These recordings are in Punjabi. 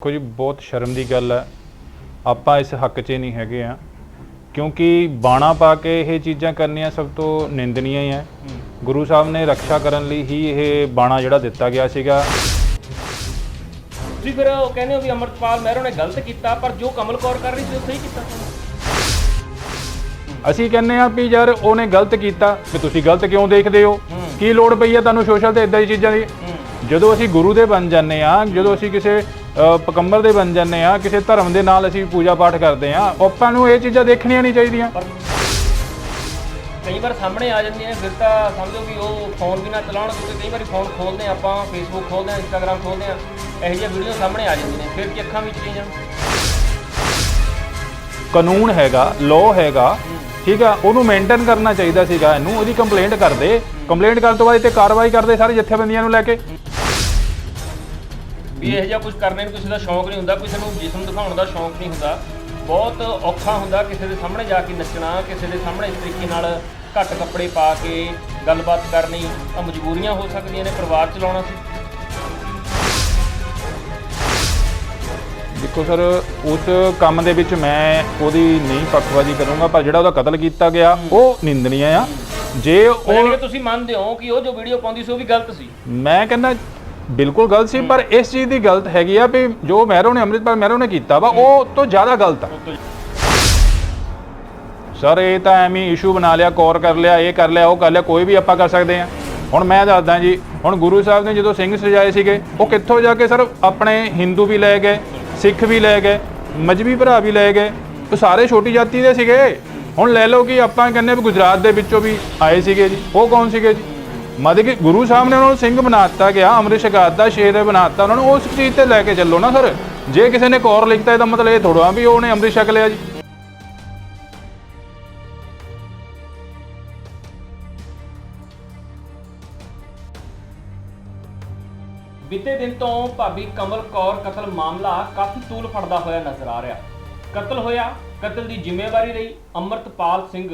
ਜੀ ਬਹੁਤ ਸ਼ਰਮ ਦੀ ਗੱਲ ਹੈ। ਆਪਾਂ ਇਸ ਹੱਕ 'ਚ ਨਹੀਂ ਹੈਗੇ ਆ। ਕਿਉਂਕਿ ਬਾਣਾ ਪਾ ਕੇ ਇਹ ਚੀਜ਼ਾਂ ਕਰਨੀਆਂ ਸਭ ਤੋਂ ਨਿੰਦਨੀय ਹੀ ਹੈ ਗੁਰੂ ਸਾਹਿਬ ਨੇ ਰੱਖਿਆ ਕਰਨ ਲਈ ਹੀ ਇਹ ਬਾਣਾ ਜਿਹੜਾ ਦਿੱਤਾ ਗਿਆ ਸੀਗਾ। ਤੁਸੀਂ ਫਿਰ ਉਹ ਕਹਿੰਦੇ ਹੋ ਵੀ ਅਮਰਪਾਲ ਮਹਿਰੋ ਨੇ ਗਲਤ ਕੀਤਾ ਪਰ ਜੋ ਕਮਲ ਕੌਰ ਕਰ ਰਹੀ ਸੀ ਉਹ ਸਹੀ ਕੀਤਾ। ਅਸੀਂ ਕਹਿੰਨੇ ਆ ਵੀ ਯਾਰ ਉਹਨੇ ਗਲਤ ਕੀਤਾ ਵੀ ਤੁਸੀਂ ਗਲਤ ਕਿਉਂ ਦੇਖਦੇ ਹੋ। ਕੀ ਲੋੜ ਪਈ ਹੈ ਤੁਹਾਨੂੰ ਸੋਸ਼ਲ ਤੇ ਇਦਾਂ ਦੀ ਚੀਜ਼ਾਂ ਦੀ? ਜਦੋਂ ਅਸੀਂ ਗੁਰੂ ਦੇ ਬਣ ਜਾਂਦੇ ਆ ਜਦੋਂ ਅਸੀਂ ਕਿਸੇ ਪਕੰਬਰ ਦੇ ਬਣ ਜਾਂਦੇ ਆ ਕਿਸੇ ਧਰਮ ਦੇ ਨਾਲ ਅਸੀਂ ਪੂਜਾ ਪਾਠ ਕਰਦੇ ਆ। ਆਪਾਂ ਨੂੰ ਇਹ ਚੀਜ਼ਾਂ ਦੇਖਣੀਆਂ ਨਹੀਂ ਚਾਹੀਦੀਆਂ। ਕਈ ਵਾਰ ਸਾਹਮਣੇ ਆ ਜਾਂਦੀਆਂ ਨੇ ਫਿਰ ਤਾਂ ਸਮਝੋ ਵੀ ਉਹ ਫੋਨ ਵੀ ਨਾ ਚਲਾਉਣ ਕਿਉਂਕਿ ਕਈ ਵਾਰੀ ਫੋਨ ਖੋਲਦੇ ਹਾਂ ਆਪਾਂ ਫੇਸਬੁੱਕ ਖੋਲਦੇ ਹਾਂ ਇੰਸਟਾਗ੍ਰam ਖੋਲਦੇ ਹਾਂ ਇਹੋ ਜਿਹੀਆਂ ਵੀਡੀਓ ਸਾਹਮਣੇ ਆ ਜਾਂਦੀਆਂ ਨੇ ਫਿਰ ਕੀ ਅੱਖਾਂ ਵਿੱਚ ਚੀਜ਼ਾਂ? ਕਾਨੂੰਨ ਹੈਗਾ ਲਾਅ ਹੈਗਾ ਠੀਕ ਆ ਉਹਨੂੰ ਮੇਨਟੇਨ ਕਰਨਾ ਚਾਹੀਦਾ ਸੀਗਾ ਇਹਨੂੰ ਉਹਦੀ ਕੰਪਲੇਂਟ ਕਰਦੇ ਕੰਪਲੇਂਟ ਕਰਨ ਤੋਂ ਬਾਅਦ ਤੇ ਕਾਰਵਾਈ ਕਰਦੇ ਸਾਰੇ ਜਥੇਬੰਦੀਆਂ ਨੂੰ ਲੈ ਕੇ। ਵੀ ਇਹੋ ਜਿਹਾ ਕੁਝ ਕਰਨੇ ਨੂੰ ਕਿਸੇ ਦਾ ਸ਼ੌਂਕ ਨਹੀਂ ਹੁੰਦਾ ਕਿਸੇ ਨੂੰ ਜਿਸਮ ਦਿਖਾਉਣ ਦਾ ਸ਼ੌਂਕ ਨਹੀਂ ਹੁੰਦਾ। ਬਹੁਤ ਔਖਾ ਹੁੰਦਾ ਕਿਸੇ ਦੇ ਸਾਹਮਣੇ ਜਾ ਕੇ ਨੱਚਣਾ ਕਿਸੇ ਦੇ ਸਾਹਮਣੇ ਇਸ ਤਰੀਕੇ ਨਾਲ ਘੱਟ ਕੱਪੜੇ ਪਾ ਕੇ ਗੱਲਬਾਤ ਕਰਨੀ ਤਾਂ ਮਜਬੂਰੀਆਂ ਹੋ ਸਕਦੀਆਂ ਨੇ ਪਰਿਵਾਰ ਚਲਾਉਣਾ ਸੀ। ਦੇਖੋ ਸਰ ਉਸ ਕੰਮ ਦੇ ਵਿੱਚ ਮੈਂ ਉਹਦੀ ਨਹੀਂ ਪੱਖਵਾਜੀ ਕਰੂੰਗਾ ਪਰ ਜਿਹੜਾ ਉਹਦਾ ਕਤਲ ਕੀਤਾ ਗਿਆ ਉਹ ਨਿੰਦਨੀय ਆ। ਜੇ ਯਾਨੀ ਉਹ ਕਿ ਤੁਸੀਂ ਮੰਨਦੇ ਹੋ ਕਿ ਉਹ ਜੋ ਵੀਡੀਓ ਪਾਉਂਦੀ ਸੀ ਉਹ ਵੀ ਗਲਤ ਸੀ? ਮੈਂ ਕਹਿੰਦਾ ਬਿਲਕੁਲ ਗਲਤ ਸੀ ਪਰ ਇਸ ਚੀਜ਼ ਦੀ ਗਲਤ ਹੈਗੀ ਆ ਵੀ ਜੋ ਮਹਿਰੋ ਨੇ ਅੰਮ੍ਰਿਤਪਾਲ ਮਹਿਰੋ ਨੇ ਕੀਤਾ ਵਾ ਉਹ ਤੋਂ ਜ਼ਿਆਦਾ ਗਲਤ ਆ। ਸਰ ਇਹ ਤਾਂ ਐਵੇਂ ਇਸ਼ੂ ਬਣਾ ਲਿਆ ਕੌਰ ਕਰ ਲਿਆ ਇਹ ਕਰ ਲਿਆ ਉਹ ਕਰ ਲਿਆ ਕੋਈ ਵੀ ਆਪਾਂ ਕਰ ਸਕਦੇ ਆ। ਹੁਣ ਮੈਂ ਦੱਸਦਾ ਜੀ ਹੁਣ ਗੁਰੂ ਸਾਹਿਬ ਨੇ ਜਦੋਂ ਸਿੰਘ ਸਜਾਏ ਸੀਗੇ ਉਹ ਕਿੱਥੋਂ ਜਾ ਕੇ ਸਰ ਆਪਣੇ ਹਿੰਦੂ ਵੀ ਲੈ ਗਏ ਸਿੱਖ ਵੀ ਲੈ ਗਏ ਮਜਬੀ ਭਰਾ ਵੀ ਲੈ ਗਏ ਉਹ ਸਾਰੇ ਛੋਟੀ ਜਾਤੀ ਦੇ ਸੀਗੇ। ਹੁਣ ਲੈ ਲਓ ਕਿ ਆਪਾਂ ਕਹਿੰਦੇ ਵੀ ਗੁਜਰਾਤ ਦੇ ਵਿੱਚੋਂ ਵੀ ਆਏ ਸੀਗੇ ਜੀ ਉਹ ਕੌਣ ਸੀਗੇ ਜੀ? ਮਤਲਬ ਕਿ ਗੁਰੂ ਸਾਹਿਬ ਨੇ ਉਹਨਾਂ ਨੂੰ ਸਿੰਘ ਬਣਾਤਾ ਗਿਆ, ਅੰਮ੍ਰਿਤ ਛਕਾਤਾ ਸ਼ੇਰ ਬਣਾਤਾ ਉਹਨਾਂ ਨੂੰ ਉਸ ਚੀਜ਼ ਤੇ ਲੈ ਕੇ ਚੱਲੋ ਨਾ ਸਰ। ਜੇ ਕਿਸੇ ਨੇ ਕੌਰ ਲਿਖਤਾ ਇਹਦਾ ਮਤਲਬ ਇਹ ਥੋੜਾ ਵੀ ਉਹਨੇ ਅੰਮ੍ਰਿਤ ਛਕ ਲਿਆ ਜੀ। ਬੀਤੇ ਦਿਨ ਤੋਂ ਭਾਬੀ ਕਮਲ ਕੌਰ ਕਤਲ ਮਾਮਲਾ ਕਾਫੀ ਤੂਲ ਫੜਦਾ ਹੋਇਆ ਨਜ਼ਰ ਆ ਰਿਹਾ। ਕਤਲ ਹੋਇਆ, ਕਤਲ ਦੀ ਜ਼ਿੰਮੇਵਾਰੀ ਲਈ ਅਮਰਤਪਾਲ ਸਿੰਘ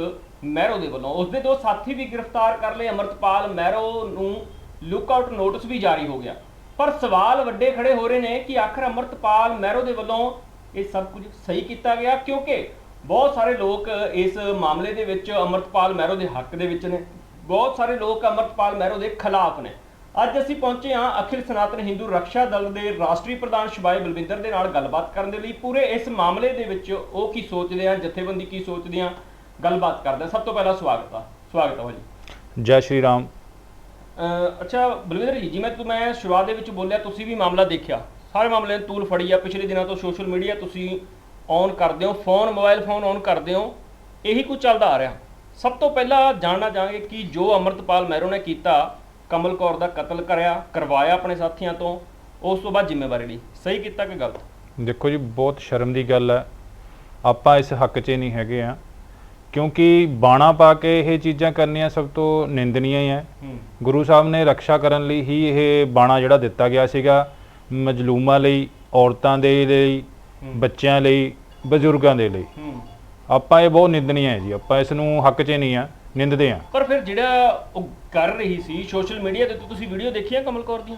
ਮਹਿਰੋ ਦੇ ਵੱਲੋਂ। ਉਸਦੇ ਦੋ ਸਾਥੀ ਵੀ ਗ੍ਰਿਫਤਾਰ ਕਰ ਲਏ। ਅਮਰਤਪਾਲ ਮਹਿਰੋ ਨੂੰ ਲੁੱਕਆਊਟ ਨੋਟਿਸ ਵੀ ਜਾਰੀ ਹੋ ਗਿਆ। ਪਰ ਸਵਾਲ ਵੱਡੇ ਖੜੇ ਹੋ ਰਹੇ ਨੇ ਕਿ ਆਖਰ ਅਮਰਤਪਾਲ ਮਹਿਰੋ ਦੇ ਵੱਲੋਂ ਇਹ ਸਭ ਕੁਝ ਸਹੀ ਕੀਤਾ ਗਿਆ? ਕਿਉਂਕਿ ਬਹੁਤ ਸਾਰੇ ਲੋਕ ਇਸ ਮਾਮਲੇ ਦੇ ਵਿੱਚ ਅਮਰਤਪਾਲ ਮਹਿਰੋ ਦੇ ਹੱਕ ਦੇ ਵਿੱਚ ਨੇ। ਬਹੁਤ ਸਾਰੇ ਲੋਕ ਅਮਰਤਪਾਲ ਮਹਿਰੋ ਦੇ ਖਿਲਾਫ ਨੇ। ਅੱਜ ਅਸੀਂ ਪਹੁੰਚੇ ਹਾਂ ਅਖਿਲ ਸਨਾਤਨ ਹਿੰਦੂ ਰੱਖਿਆ ਦਲ ਦੇ ਰਾਸ਼ਟਰੀ ਪ੍ਰਧਾਨ ਸ਼ਿਵਾਏ ਬਲਵਿੰਦਰ ਦੇ ਨਾਲ ਗੱਲਬਾਤ ਕਰਨ ਦੇ ਲਈ। ਪੂਰੇ ਇਸ ਮਾਮਲੇ ਦੇ ਵਿੱਚ ਉਹ ਕੀ ਸੋਚਦੇ ਆ ਜਥੇਬੰਦੀ ਕੀ ਸੋਚਦੇ ਆ ਗੱਲਬਾਤ ਕਰਦੇ ਸਭ ਤੋਂ ਪਹਿਲਾਂ ਸਵਾਗਤ ਆ। ਸਵਾਗਤ ਆ ਭਾਜੀ ਜੈ। ਸ਼੍ਰੀ ਰਾਮ। ਅਹ ਅੱਛਾ ਬਲਵਿੰਦਰ ਜੀ ਜਿਵੇਂ ਤੂੰ ਮੈਂ ਸ਼ੁਰੂਆਤ ਦੇ ਵਿੱਚ ਬੋਲਿਆ ਤੁਸੀਂ ਵੀ ਮਾਮਲਾ ਦੇਖਿਆ। ਸਾਰੇ ਮਾਮਲੇ ਨੂੰ ਤੂਲ ਫੜੀ ਆ। ਪਿਛਲੇ ਦਿਨਾਂ ਤੋਂ ਸੋਸ਼ਲ ਮੀਡੀਆ ਤੁਸੀਂ ਔਨ ਕਰਦੇ ਹੋ। ਫੋਨ ਮੋਬਾਈਲ ਫੋਨ ਔਨ ਕਰਦੇ ਹੋ। ਇਹੀ ਕੁਝ ਚੱਲਦਾ ਆ ਰਿਹਾ। ਸਭ ਤੋਂ ਪਹਿਲਾਂ ਜਾਣਨਾ ਚਾਹਾਂਗੇ ਕਿ ਜੋ ਅਮਰਤਪਾਲ ਮਹਿਰੋ ਨੇ ਕੀਤਾ ਕਮਲ ਕੌਰ ਦਾ ਕਤਲ ਕਰਿਆ ਕਰਵਾਇਆ ਆਪਣੇ ਸਾਥੀਆਂ ਤੋਂ ਉਸ ਤੋਂ ਬਾਅਦ ਜ਼ਿੰਮੇਵਾਰੀ ਲਈ। ਸਹੀ ਕੀਤਾ ਕਿ ਗਲਤ? ਦੇਖੋ ਜੀ ਬਹੁਤ ਸ਼ਰਮ ਦੀ ਗੱਲ ਹੈ। ਆਪਾਂ ਇਸ ਹੱਕ 'ਚ ਨਹੀਂ ਹੈਗੇ ਆ। ਕਿਉਂਕਿ ਬਾਣਾ ਪਾ ਕੇ ਇਹ ਚੀਜ਼ਾਂ ਕਰਨੀਆਂ ਸਭ ਤੋਂ ਨਿੰਦਨੀय ਹੀ ਹੈ। ਗੁਰੂ ਸਾਹਿਬ ਨੇ ਰੱਖਿਆ ਕਰਨ ਲਈ ਹੀ ਇਹ ਬਾਣਾ ਜਿਹੜਾ ਦਿੱਤਾ ਗਿਆ ਸੀਗਾ ਮਜਲੂਮਾਂ ਲਈ ਔਰਤਾਂ ਦੇ ਲਈ। ਬੱਚਿਆਂ ਲਈ ਬਜ਼ੁਰਗਾਂ ਦੇ ਲਈ। ਆਪਾਂ ਇਹ ਬਹੁਤ ਨਿੰਦਨੀय ਹੈ ਜੀ ਆਪਾਂ ਇਸ ਨੂੰ ਹੱਕ 'ਚ ਨਹੀਂ ਆ ਨਿੰਦਦੇ ਆ ਪਰ ਫਿਰ ਜਿਹੜਾ ਉਹ ਕਰ ਰਹੀ ਸੀ ਸੋਸ਼ਲ ਮੀਡੀਆ ਤੇ ਤੁਸੀਂ ਵੀਡੀਓ ਦੇਖੀਆਂ ਕਮਲ ਕੌਰ ਦੀਆਂ?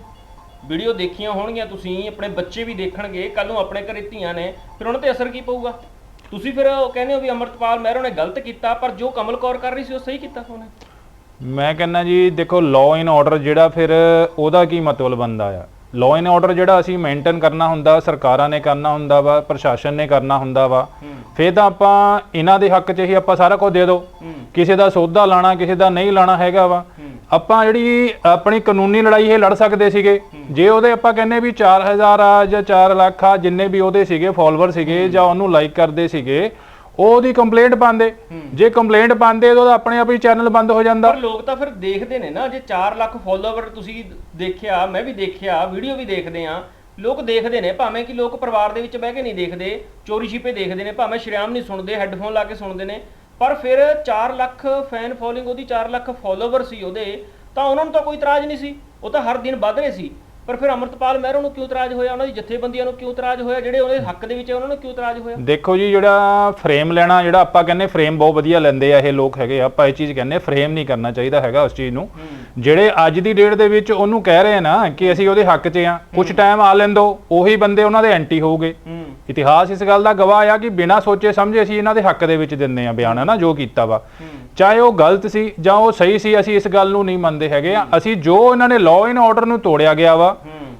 ਵੀਡੀਓ ਦੇਖੀਆਂ ਹੋਣਗੀਆਂ ਤੁਸੀਂ ਆਪਣੇ ਬੱਚੇ ਵੀ ਦੇਖਣਗੇ ਕੱਲ ਨੂੰ ਆਪਣੇ ਘਰੇ ਧੀਆਂ ਨੇ ਫਿਰ ਉਹਨਾਂ ਤੇ ਅਸਰ ਕੀ ਪਊਗਾ? ਤੁਸੀਂ ਫਿਰ ਉਹ ਕਹਿੰਦੇ ਹੋ ਵੀ ਅਮਰਤਪਾਲ ਮਹਿਰੋ ਨੇ ਗਲਤ ਕੀਤਾ ਪਰ ਜੋ ਕਮਲ ਕੌਰ ਕਰ ਰਹੀ ਸੀ ਉਹ ਸਹੀ ਕੀਤਾ ਉਹਨੇ। ਮੈਂ ਕਹਿੰਦਾ ਜੀ ਦੇਖੋ ਲਾਅ ਐਂਡ ਆਰਡਰ ਜਿਹੜਾ ਫਿਰ ਉਹਦਾ ਕੀ ਮਤਲਬ ਬਣਦਾ ਆ? ਲਾਅ ਐਂਡ ਆਰਡਰ ਜਿਹੜਾ ਅਸੀਂ ਮੇਨਟੇਨ ਕਰਨਾ ਹੁੰਦਾ ਸਰਕਾਰਾਂ ਨੇ ਕਰਨਾ ਹੁੰਦਾ ਵਾ ਪ੍ਰਸ਼ਾਸਨ ਨੇ ਕਰਨਾ ਹੁੰਦਾ ਵਾ ਫੇਰ ਤਾਂ ਆਪਾਂ ਇਹਨਾਂ ਦੇ ਹੱਕ 'ਚ ਹੀ ਆਪਾਂ ਸਾਰਾ ਕੁਝ ਦੇ ਹੂੰ। ਕਿਸੇ ਦਾ ਸੌਦਾ ਲਾਣਾ ਕਿਸੇ ਦਾ ਨਹੀਂ ਲਾਣਾ ਹੈਗਾ ਵਾ। ਆਪਾਂ ਜਿਹੜੀ ਆਪਣੀ ਕਾਨੂੰਨੀ ਲੜਾਈ ਇਹ ਲੜ ਸਕਦੇ ਸੀਗੇ। ਜੇ ਉਹਦੇ ਆਪਾਂ ਕਹਿੰਨੇ ਵੀ 4000 ਆ ਜਾਂ 4 ਲੱਖ ਆ ਜਿੰਨੇ ਵੀ ਉਹਦੇ ਸੀਗੇ ਫਾਲੋਅਰ ਸੀਗੇ ਜਾਂ ਉਹਨੂੰ ਲਾਈਕ ਕਰਦੇ ਸੀਗੇ ਉਹ ਉਹਦੀ ਕੰਪਲੇਂਟ ਪਾਉਂਦੇ। ਜੇ ਕੰਪਲੇਂਟ ਪਾਉਂਦੇ ਤਾਂ ਉਹਦਾ ਆਪਣੇ ਆਪ ਹੀ ਚੈਨਲ ਬੰਦ ਹੋ ਜਾਂਦਾ। ਪਰ ਲੋਕ ਤਾਂ ਫਿਰ ਦੇਖਦੇ ਨੇ ਨਾ ਜੇ 4 ਲੱਖ ਫੋਲੋਵਰ ਤੁਸੀਂ ਦੇਖਿਆ ਮੈਂ ਵੀ ਦੇਖਿਆ ਵੀਡੀਓ ਵੀ ਦੇਖਦੇ ਆ ਲੋਕ ਦੇਖਦੇ ਨੇ ਭਾਵੇਂ ਕਿ ਲੋਕ ਪਰਿਵਾਰ ਦੇ ਵਿੱਚ ਬਹਿ ਕੇ ਨਹੀਂ ਦੇਖਦੇ ਚੋਰੀ ਛਿਪੇ ਦੇਖਦੇ ਨੇ ਭਾਵੇਂ ਸ਼ਰਿਆਮ ਨਹੀਂ ਸੁਣਦੇ ਹੈੱਡਫੋਨ ਲਾ ਕੇ ਸੁਣਦੇ ਨੇ। ਪਰ ਫਿਰ 4 ਲੱਖ ਫੈਨ ਫੋਲੋਇੰਗ ਉਹਦੀ 4 ਲੱਖ ਫੋਲੋਵਰ ਸੀ ਉਹਦੇ ਤਾਂ ਉਹਨਾਂ ਨੂੰ ਤਾਂ ਕੋਈ ਇਤਰਾਜ਼ ਨਹੀਂ ਸੀ। ਉਹ ਤਾਂ ਹਰ ਦਿਨ ਵੱਧ ਰਹੇ ਸੀ। ਪਰ ਫਿਰ ਅਮਰਤਪਾਲ ਮਹਿਰੋ ਨੂੰ ਕਿਉਂ ਇਤਰਾਜ਼ ਹੋਇਆ? ਉਹਨਾਂ ਦੀ ਜਥੇਬੰਦੀਆਂ ਨੂੰ ਕਿਉਂ ਇਤਰਾਜ਼ ਹੋਇਆ? ਜਿਹੜੇ ਉਹਦੇ ਹੱਕ ਦੇ ਵਿੱਚ ਉਹਨਾਂ ਨੂੰ ਕਿਉਂ ਇਤਰਾਜ਼ ਹੋਇਆ? ਦੇਖੋ ਜੀ ਜਿਹੜਾ ਫਰੇਮ ਲੈਣਾ ਜਿਹੜਾ ਆਪਾਂ ਕਹਿੰਨੇ ਫਰੇਮ ਬਹੁਤ ਵਧੀਆ ਲੈਂਦੇ ਆ ਇਹ ਲੋਕ ਹੈਗੇ ਆਪਾਂ ਇਹ ਚੀਜ਼ ਕਹਿੰਨੇ ਫਰੇਮ ਨਹੀਂ ਕਰਨਾ ਚਾਹੀਦਾ ਹੈਗਾ ਉਸ ਚੀਜ਼ ਨੂੰ। ਜਿਹੜੇ ਅੱਜ ਦੀ ਡੇਟ ਦੇ ਵਿੱਚ ਉਹਨੂੰ ਕਹਿ ਰਹੇ ਨਾ ਕਿ ਅਸੀਂ ਉਹਦੇ ਹੱਕ 'ਚ ਆ ਕੁਝ ਟਾਈਮ ਆ ਲੈਂਦੋ ਉਹੀ ਬੰਦੇ ਉਹਨਾਂ ਦੇ ਐਂਟੀ ਹੋਊਗੇ। ਇਤਿਹਾਸ ਇਸ ਗੱਲ ਦਾ ਗਵਾਹ ਆ ਕਿ ਬਿਨਾਂ ਸੋਚੇ ਸਮਝੇ ਅਸੀਂ ਇਹਨਾਂ ਦੇ ਹੱਕ ਦੇ ਵਿੱਚ ਦਿੰਦੇ ਆ ਬਿਆਨ ਨਾ ਜੋ ਕੀਤਾ ਵਾ। ਚਾਹੇ ਉਹ ਗਲਤ ਸੀ ਜਾਂ ਉਹ ਸਹੀ ਸੀ ਅਸੀਂ ਇਸ ਗੱਲ ਨੂੰ ਨਹੀਂ ਮੰਨਦੇ ਹੈਗੇ ਆ। ਅਸੀਂ ਜੋ ਇਹਨਾਂ ਨੇ ਲਾਅ ਐਂਡ ਆਰਡਰ ਨੂੰ ਤੋੜਿਆ ਗਿਆ ਵਾ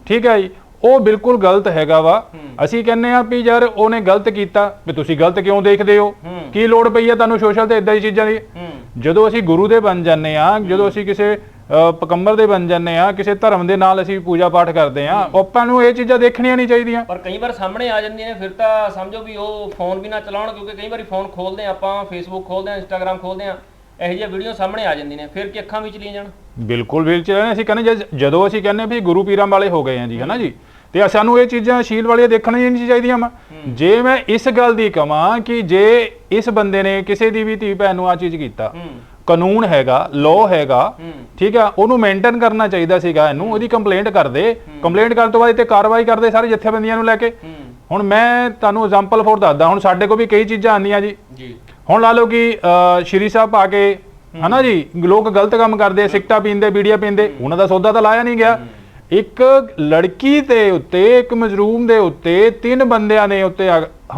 ਠੀਕ ਹੈ ਜੀ ਉਹ ਬਿਲਕੁਲ ਗਲਤ ਹੈਗਾ ਵਾ। ਅਸੀਂ ਕਹਿੰਨੇ ਆ ਵੀ ਯਾਰ ਉਹਨੇ ਗਲਤ ਕੀਤਾ ਵੀ ਤੁਸੀਂ ਗਲਤ ਕਿਉਂ ਦੇਖਦੇ ਹੋ। ਕੀ ਲੋੜ ਪਈ ਆ ਤੁਹਾਨੂੰ ਸੋਸ਼ਲ ਤੇ ਇਦਾਂ ਦੀ ਚੀਜ਼ਾਂ ਦੀ? ਜਦੋਂ ਅਸੀਂ ਗੁਰੂ ਦੇ ਬਣ ਜਾਂਦੇ ਆ ਜਦੋਂ ਅਸੀਂ ਕਿਸੇ ਪਕੰਬਰ ਦੇ ਬਣ ਜਾਂਦੇ ਆ ਕਿਸੇ ਧਰਮ ਦੇ ਨਾਲ ਅਸੀਂ ਪੂਜਾ ਪਾਠ ਕਰਦੇ ਆ ਆਪਾਂ ਨੂੰ ਇਹ ਚੀਜ਼ਾਂ ਦੇਖਣੀਆਂ ਨਹੀਂ ਚਾਹੀਦੀਆਂ। ਪਰ ਕਈ ਵਾਰ ਸਾਹਮਣੇ ਆ ਜਾਂਦੀਆਂ ਨੇ ਫਿਰ ਤਾਂ ਸਮਝੋ ਵੀ ਉਹ ਫੋਨ ਵੀ ਨਾ ਚਲਾਉਣ ਕਿਉਂਕਿ ਕਈ ਵਾਰੀ ਫੋਨ ਖੋਲਦੇ ਆ ਆਪਾਂ ਫੇਸਬੁੱਕ ਖੋਲਦੇ ਆ ਇੰਸਟਾਗ੍ਰam ਖੋਲਦੇ ਆ ਇਹੋ ਜਿਹੀਆਂ ਵੀਡੀਓ ਸਾਹਮਣੇ ਆ ਜਾਂਦੀਆਂ ਨੇ ਫਿਰ ਕਿ ਅੱਖਾਂ ਵੀ ਚਲੀਆਂ ਜਾਣ? ਬਿਲਕੁਲ ਵੀ ਚ ਅਸੀਂ ਕਹਿੰਦੇ ਜਦ- ਅਸੀਂ ਕਹਿੰਦੇ ਵੀ ਗੁਰੂ ਪੀਰਾਂ ਵਾਲੇ ਹੋ ਗਏ ਆ ਜੀ ਹਨਾ ਜੀ ਤੇ ਸਾਨੂੰ ਇਹ ਚੀਜ਼ਾਂ ਸ਼ੀਲ ਵਾਲੀਆਂ ਦੇਖਣੀਆਂ ਨਹੀਂ ਚਾਹੀਦੀਆਂ ਵਾ ਜੇ ਮੈਂ ਇਸ ਗੱਲ ਦੀ ਕਵਾਂ ਕਿ ਜੇ ਇਸ ਬੰਦੇ ਨੇ ਕਿਸੇ ਦੀ ਵੀ ਧੀ ਭੈਣ ਨੂੰ ਆ ਚੀਜ਼ ਕੀਤਾ ਕਾਨੂੰਨ ਹੈਗਾ ਲਾਅ ਹੈਗਾ ਠੀਕ ਆ ਉਹਨੂੰ ਮੇਨਟੇਨ ਕਰਨਾ ਚਾਹੀਦਾ ਸੀਗਾ ਇਹਨੂੰ ਉਹਦੀ ਕੰਪਲੇਂਟ ਕਰਦੇ ਕੰਪਲੇਂਟ ਕਰਨ ਤੋਂ ਬਾਅਦ ਇੱਥੇ ਕਾਰਵਾਈ ਕਰਦੇ ਸਾਰੇ ਜਥੇਬੰਦੀਆਂ ਨੂੰ ਲੈ ਕੇ। ਹੁਣ ਮੈਂ ਤੁਹਾਨੂੰ ਐਗਜ਼ਾਮਪਲ ਫੋਰ ਦੱਸਦਾ ਹੁਣ ਸਾਡੇ ਕੋਲ ਵੀ ਕਈ ਚੀਜ਼ਾਂ ਆਉਂਦੀਆਂ ਜੀ। ਜੀ। ਹੁਣ ਲਾ ਲਓ ਕਿ ਸ਼੍ਰੀ ਸਾਹਿਬ ਆ ਕੇ ਹਨਾ ਜੀ ਲੋਕ ਗਲਤ ਕੰਮ ਕਰਦੇ ਆ, ਸਿਗਟਾ ਪੀਂਦੇ ਬੀੜੀਆਂ ਪੀਂਦੇ ਉਹਨਾਂ ਦਾ ਸੌਦਾ ਤਾਂ ਲਾਇਆ ਨਹੀਂ ਗਿਆ। ਇੱਕ ਲੜਕੀ ਦੇ ਉੱਤੇ ਇੱਕ ਮਜਰੂਮ ਦੇ ਉੱਤੇ ਤਿੰਨ ਬੰਦਿਆਂ ਨੇ ਉੱਤੇ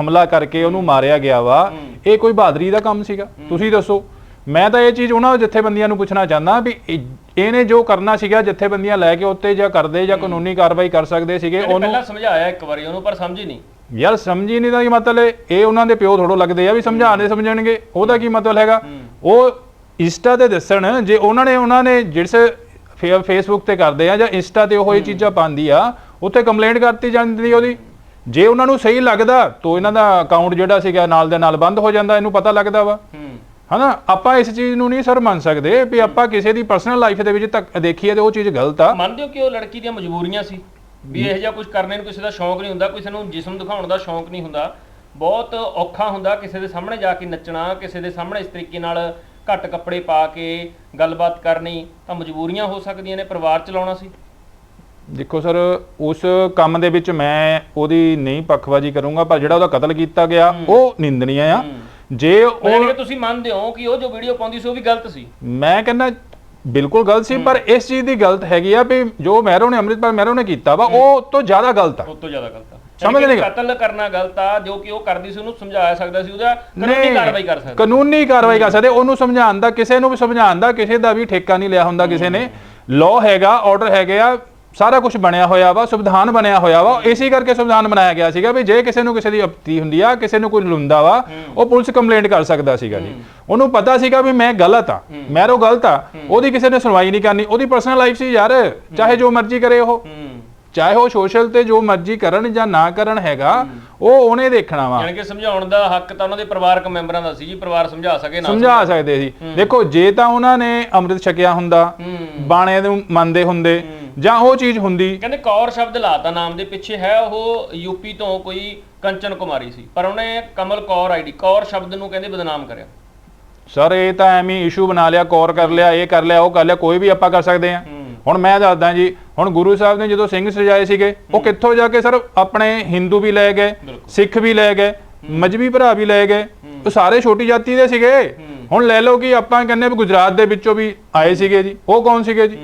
ਹਮਲਾ ਕਰਕੇ ਉਹਨੂੰ ਮਾਰਿਆ ਗਿਆ ਵਾ। ਇਹ ਕੋਈ ਬਹਾਦਰੀ ਦਾ ਕੰਮ ਸੀਗਾ। ਤੁਸੀਂ ਦੱਸੋ। ਮੈਂ ਤਾਂ ਇਹ ਚੀਜ਼ ਉਹਨਾਂ ਜਥੇਬੰਦੀਆਂ ਨੂੰ ਪੁੱਛਣਾ ਚਾਹੁੰਦਾ ਵੀ ਇਹ- ਇਹਨੇ ਜੋ ਕਰਨਾ ਸੀਗਾ ਜਥੇਬੰਦੀਆਂ ਲੈ ਕੇ ਉੱਤੇ ਜਾਂ ਕਰਦੇ ਜਾਂ ਕਾਨੂੰਨੀ ਕਾਰਵਾਈ ਕਰ ਸਕਦੇ ਸੀਗੇ ਉਹਨੂੰ ਪਹਿਲਾਂ ਸਮਝਾਇਆ ਇੱਕ ਵਾਰੀ ਉਹਨੂੰ ਪਰ ਸਮਝੀ ਨਹੀਂ। ਯਾਰ ਸਮਝੀ ਨਹੀਂ ਦਾ ਕੀ ਮਤਲਬ ਇਹ ਉਹਨਾਂ ਦੇ ਪਿਓ ਥੋੜੋ ਲੱਗਦੇ ਆ ਵੀ ਸਮਝਾਣੇ ਸਮਝਣਗੇ ਉਹਦਾ ਕੀ ਮਤਲਬ ਹੈਗਾ? ਉਹ ਇੰਸਟਾ ਤੇ ਦੱਸਣ ਜੇ ਉਹਨਾਂ ਨੇ ਉਹਨਾਂ ਨੇ ਜਿਸ ਫੇਸਬੁੱਕ ਤੇ ਕਰਦੇ ਆ ਜਾਂ ਇੰਸਟਾ ਤੇ ਉਹ ਇਹ ਚੀਜ਼ਾਂ ਪਾਉਂਦੀ ਆ ਉੱਥੇ ਕੰਪਲੇਂਟ ਕਰਤੀ ਜਾਂਦੀ ਉਹਦੀ। ਜੇ ਉਹਨਾਂ ਨੂੰ ਸਹੀ ਲੱਗਦਾ ਤਾਂ ਇਹਨਾਂ ਦਾ ਅਕਾਊਂਟ ਜਿਹੜਾ ਸੀਗਾ ਨਾਲ ਦੇ ਨਾਲ ਬੰਦ ਹੋ ਜਾਂਦਾ ਇਹਨੂੰ ਪਤਾ ਲੱਗਦਾ ਵਾ। ਹਨਾ? ਆਪਾਂ ਇਸ ਚੀਜ਼ ਨੂੰ ਨਹੀਂ ਸਰ ਮੰਨ ਸਕਦੇ ਵੀ ਆਪਾਂ ਕਿਸੇ ਦੀ ਪਰਸਨਲ ਲਾਈਫ ਦੇ ਵਿੱਚ ਤੱਕ ਦੇਖੀਏ ਤੇ ਉਹ ਚੀਜ਼ ਗਲਤ ਆ। ਮੰਨਦੇ ਹੋ ਕਿ ਉਹ ਲੜਕੀ ਦੀਆਂ ਮਜਬੂਰੀਆਂ ਸੀ? ਵੀ ਇਹੋ ਜਿਹਾ ਕੁਝ ਕਰਨੇ ਨੂੰ ਕਿਸੇ ਦਾ ਸ਼ੌਂਕ ਨਹੀਂ ਹੁੰਦਾ ਕਿਸੇ ਨੂੰ ਜਿਸਮ ਦਿਖਾਉਣ ਦਾ ਸ਼ੌਂਕ ਨਹੀਂ ਹੁੰਦਾ। ਬਹੁਤ ਔਖਾ ਹੁੰਦਾ ਕਿਸੇ ਦੇ ਸਾਹਮਣੇ ਜਾ ਕੇ ਨੱਚਣਾ ਕਿਸੇ ਦੇ ਸਾਹਮਣੇ ਇਸ ਤਰੀਕੇ ਨਾਲ ਘੱਟ ਕੱਪੜੇ ਪਾ ਕੇ ਗੱਲਬਾਤ ਕਰਨੀ ਤਾਂ ਮਜਬੂਰੀਆਂ ਹੋ ਸਕਦੀਆਂ ਨੇ ਪਰਿਵਾਰ ਚਲਾਉਣਾ ਸੀ। ਦੇਖੋ ਸਰ ਉਸ ਕੰਮ ਦੇ ਵਿੱਚ ਮੈਂ ਉਹਦੀ ਨਹੀਂ ਪੱਖਵਾਜੀ ਕਰੂੰਗਾ ਪਰ ਜਿਹੜਾ ਉਹਦਾ ਕਤਲ ਕੀਤਾ ਗਿਆ ਉਹ ਨਿੰਦਨੀय ਆ। ਜੇ ਉਹ ਉਹ ਕਿ ਤੁਸੀਂ ਮੰਨਦੇ ਹੋ ਕਿ ਉਹ ਜੋ ਵੀਡੀਓ ਪਾਉਂਦੀ ਸੀ ਉਹ ਵੀ ਗਲਤ ਸੀ? ਮੈਂ ਕਹਿੰਦਾ ਬਿਲਕੁਲ ਗਲਤ ਸੀ ਪਰ ਇਸ ਚੀਜ਼ ਦੀ ਗਲਤ ਹੈਗੀ ਆ ਵੀ ਜੋ ਮਹਿਰੋ ਨੇ ਅੰਮ੍ਰਿਤਪਾਲ ਮਹਿਰੋ ਨੇ ਕੀਤਾ ਵਾ ਉਹ ਤੋਂ ਜ਼ਿਆਦਾ ਗਲਤ ਆ। ਉਸ ਤੋਂ ਜ਼ਿਆਦਾ ਗਲਤ ਆ। ਸਮਝ ਯਾਨੀ ਨਹੀਂ ਕਤਲ ਕਰਨਾ ਗਲਤ ਆ ਜੋ ਕਿ ਉਹ ਕਰਦੀ ਸੀ ਉਹਨੂੰ ਸਮਝਾਇਆ ਸਕਦਾ ਸੀ ਉਹਦਾ ਕਾਨੂੰਨੀ ਕਾਰਵਾਈ ਕਰ ਸਕਦਾ। ਕਾਨੂੰਨੀ ਕਾਰਵਾਈ ਕਰ ਸਕਦੇ ਉਹਨੂੰ ਸਮਝਾਉਣ ਦਾ ਕਿਸੇ ਨੂੰ ਵੀ ਸਮਝਾਉਣ ਦਾ ਕਿਸੇ ਦਾ ਵੀ ਠੇਕਾ ਨਹੀਂ ਲਿਆ ਹੁੰਦਾ ਕਿਸੇ ਨੇ। ਲਾਅ ਹੈਗਾ ਆਰਡਰ ਹੈਗੇ ਆ ਸਾਰਾ ਕੁਝ ਬਣਿਆ ਹੋਇਆ ਵਾ ਸੰਵਿਧਾਨ ਬਣਿਆ ਹੋਇਆ ਵਾ ਇਸੇ ਕਰਕੇ ਸੰਵਿਧਾਨ ਬਣਾਇਆ ਗਿਆ ਸੀਗਾ ਵੀ ਜੇ ਕਿਸੇ ਨੂੰ ਕਿਸੇ ਦੀ ਆਪਤੀ ਹੁੰਦੀ ਆ ਕਿਸੇ ਨੂੰ ਕੋਈ ਲੁੰਦਾ ਵਾ ਉਹ ਪੁਲਿਸ ਕੰਪਲੇਂਟ ਕਰ ਸਕਦਾ ਸੀਗਾ ਜੀ। ਉਹਨੂੰ ਪਤਾ ਸੀਗਾ ਵੀ ਮੈਂ ਗਲਤ ਆ ਮੈਰੋ ਗਲਤ ਆ ਉਹਦੀ ਕਿਸੇ ਨੇ ਸੁਣਵਾਈ ਨਹੀਂ ਕਰਨੀ ਉਹਦੀ ਪਰਸਨਲ ਲਾਈਫ ਸੀ ਯਾਰ ਚਾਹੇ ਜੋ ਮਰਜ਼ੀ ਕਰੇ ਉਹ। ਚਾਹੇ ਉਹ ਸੋਸ਼ਲ ਤੇ ਜੋ ਮਰਜ਼ੀ ਕਰਨ ਜਾਂ ਨਾ ਕਰਨ ਹੈਗਾ ਉਹ ਉਹਨੇ ਦੇਖਣਾ ਵਾ। ਯਾਨੀ ਕਿ ਸਮਝਾਉਣ ਦਾ ਹੱਕ ਤਾਂ ਉਹਨਾਂ ਦੇ ਪਰਿਵਾਰਕ ਮੈਂਬਰਾਂ ਦਾ ਸੀ ਜੀ ਪਰਿਵਾਰ ਸਮਝਾ ਸਕੇ ਨਾ ਸਮਝਾ। ਸਕਦੇ ਸੀ। ਦੇਖੋ ਜੇ ਤਾਂ ਉਹਨਾਂ ਨੇ ਅੰਮ੍ਰਿਤ ਛਕਿਆ ਹੁੰਦਾ ਬਾਣੇ ਨੂੰ ਮੰਨਦੇ ਹੁੰਦੇ ਜਾਂ ਉਹ ਚੀਜ਼ ਹੁੰਦੀ। ਕਹਿੰਦੇ ਕੌਰ ਸ਼ਬਦ ਲਾਤਾ ਨਾਮ ਦੇ ਪਿੱਛੇ ਹੈ ਉਹ ਯੂਪੀ ਤੋਂ ਕੋਈ ਕੰਚਨ ਕੁਮਾਰੀ ਸੀ। ਪਰ ਉਹਨੇ ਕਮਲ ਕੌਰ ਆਈਡੀ ਕੌਰ ਸ਼ਬਦ ਨੂੰ ਕਹਿੰਦੇ ਬਦਨਾਮ ਕਰਿਆ। ਸਰ ਇਹ ਤਾਂ ਐਵੇਂ ਇਸ਼ੂ ਬਣਾ ਲਿਆ ਕੌਰ ਕਰ ਲਿਆ ਇਹ ਕਰ ਲਿਆ ਉਹ ਕਰ ਲਿਆ ਕੋਈ ਵੀ ਆਪਾਂ ਕਰ ਸਕਦੇ ਆ ਹੁਣ ਮੈਂ ਦੱਸਦਾ ਜੀ ਹੁਣ ਗੁਰੂ ਸਾਹਿਬ ਨੇ ਜਦੋਂ ਸਿੰਘ ਸਜਾਏ ਸੀਗੇ ਉਹ ਕਿੱਥੋਂ ਜਾ ਕੇ ਸਰ ਆਪਣੇ ਹਿੰਦੂ ਵੀ ਲੈ ਗਏ। ਸਿੱਖ ਵੀ ਲੈ ਗਏ ਮਜਬੀ ਭਰਾ ਵੀ ਲੈ ਗਏ ਉਹ ਸਾਰੇ ਛੋਟੀ ਜਾਤੀ ਦੇ ਸੀਗੇ। ਹੁਣ ਲੈ ਲਓ ਕਿ ਆਪਾਂ ਕਹਿੰਦੇ ਵੀ ਗੁਜਰਾਤ ਦੇ ਵਿੱਚੋਂ ਵੀ ਆਏ ਸੀਗੇ ਜੀ ਉਹ ਕੌਣ ਸੀਗੇ ਜੀ?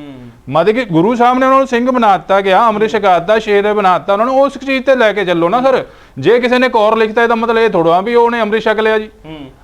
ਮਤਲਬ ਕਿ ਗੁਰੂ ਸਾਹਿਬ ਨੇ ਉਹਨਾਂ ਨੂੰ ਸਿੰਘ ਬਣਾਤਾ ਗਿਆ ਅੰਮ੍ਰਿਤ ਛਕਾਤਾ ਸ਼ੇਰ ਬਣਾਤਾ ਉਹਨਾਂ ਨੂੰ ਉਸ ਚੀਜ਼ ਤੇ ਲੈ ਕੇ ਚੱਲੋ ਨਾ ਸਰ। ਜੇ ਕਿਸੇ ਨੇ ਕੌਰ ਲਿਖਤਾ ਇਹਦਾ ਮਤਲਬ ਇਹ ਥੋੜਾ ਵੀ ਉਹਨੇ ਅੰਮ੍ਰਿਤ ਛਕ ਲਿਆ ਜੀ।